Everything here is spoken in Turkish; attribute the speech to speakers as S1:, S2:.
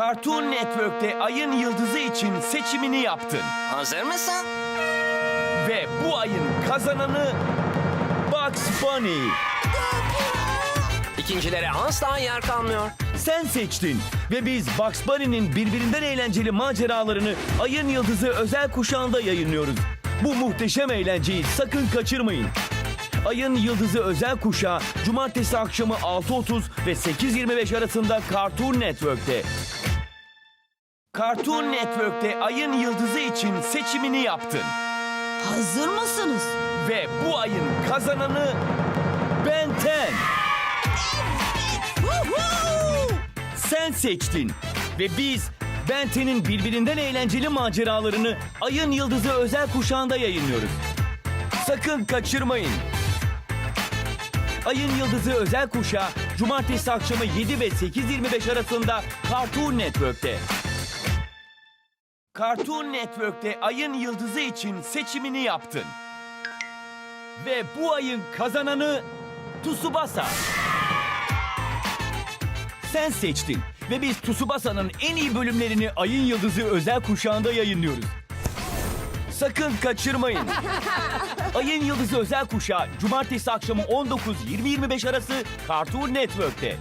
S1: Cartoon Network'te Ayın Yıldızı için seçimini yaptın.
S2: Hazır mısın?
S1: Ve bu ayın kazananı Bugs Bunny.
S2: İkincilere asla yer kalmıyor.
S1: Sen seçtin ve biz Bugs Bunny'nin birbirinden eğlenceli maceralarını Ayın Yıldızı özel kuşağında yayınlıyoruz. Bu muhteşem eğlenceyi sakın kaçırmayın. Ayın Yıldızı özel kuşağı cumartesi akşamı 6.30 ve 8.25 arasında Cartoon Network'te. Cartoon Network'te Ayın Yıldızı için seçimini yaptın.
S3: Hazır mısınız?
S1: Ve bu ayın kazananı Ben 10.
S3: Woohoo!
S1: Sen seçtin. Ve biz Benten'in birbirinden eğlenceli maceralarını Ayın Yıldızı özel kuşağında yayınlıyoruz. Sakın kaçırmayın. Ayın Yıldızı özel kuşağı cumartesi akşamı 7 ve 8.25 arasında Cartoon Network'te. Cartoon Network'te Ayın Yıldızı için seçimini yaptın. Ve bu ayın kazananı Tsubasa. Sen seçtin ve biz Tsubasa'nın en iyi bölümlerini Ayın Yıldızı özel kuşağında yayınlıyoruz. Sakın kaçırmayın. Ayın Yıldızı özel kuşağı cumartesi akşamı 19-20-25 arası Cartoon Network'te.